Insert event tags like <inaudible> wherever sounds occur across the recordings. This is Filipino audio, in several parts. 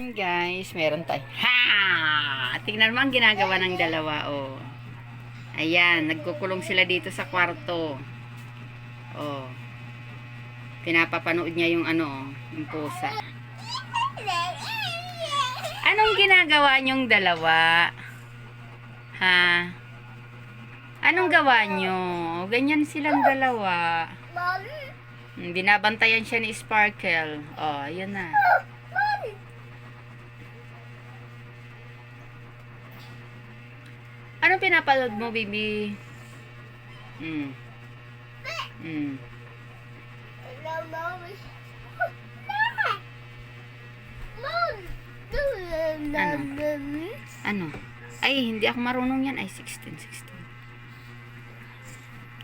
Ayan, guys, meron tayo. Ha! Tingnan mo ang ginagawa ng dalawa, oh. Ayan, nagkukulong sila dito sa kwarto. Oh. Pinapapanood niya yung ano, oh, yung pusa. Anong ginagawa niyong dalawa? Ha? Anong gawa niyo? Ganyan silang dalawa. Hmm, Binabantayan siya ni Sparkle. Oh, yun na. Anong pinapanood mo, baby? Hmm. Hmm. Ano? Ay, hindi ako marunong yan. Ay, 16, 16.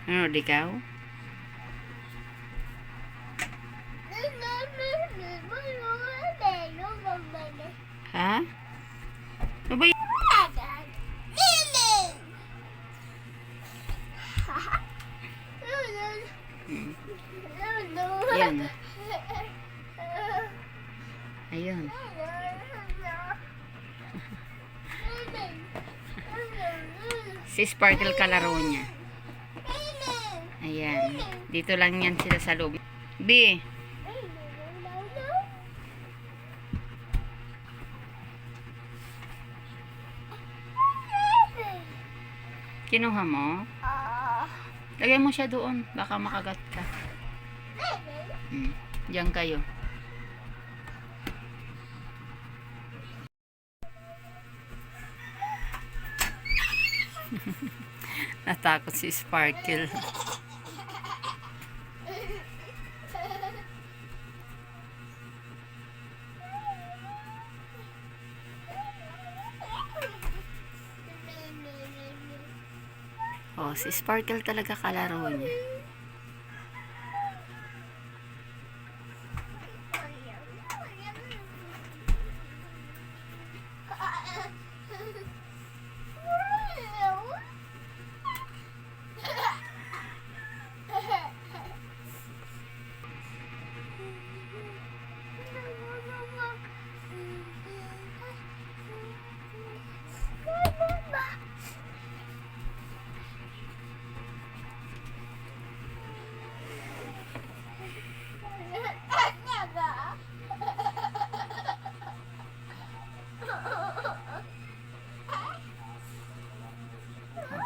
Ano, di ikaw? Ha? Ano ba Yan. Ayun. Si Sparkle kalaro niya. Ayan. Dito lang yan sila sa loob. B. Kinuha mo? Lagay mo siya doon. Baka makagat ka. Hmm. Diyan kayo. <laughs> Natakot si Sparkle. Oh, si Sparkle talaga kalaro niya.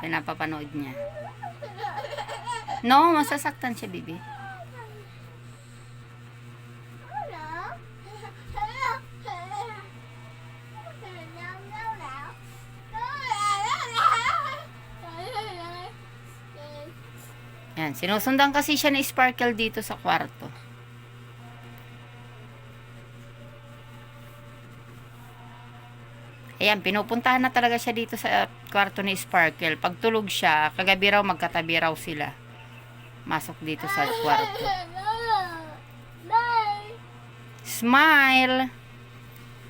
Pinapapanood niya. No, masasaktan siya, bibi. Yan, sinusundan kasi siya ni Sparkle dito sa kwarto. Ayan, pinupuntahan na talaga siya dito sa kwarto ni Sparkle. Pag tulog siya, kagabi raw magkatabi raw sila. Masok dito sa kwarto. Smile!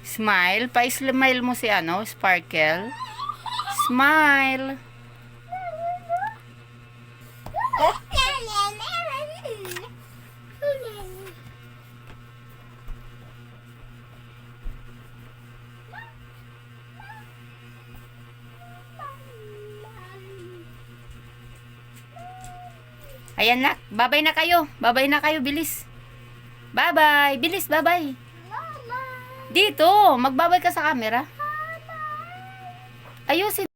Smile. Pa-smile mo si ano, Sparkle. Smile! Ayan na. Babay na kayo. Babay na kayo. Bilis. Bye-bye. Bilis. Bye-bye. Dito. Magbabay ka sa camera. Ayusin.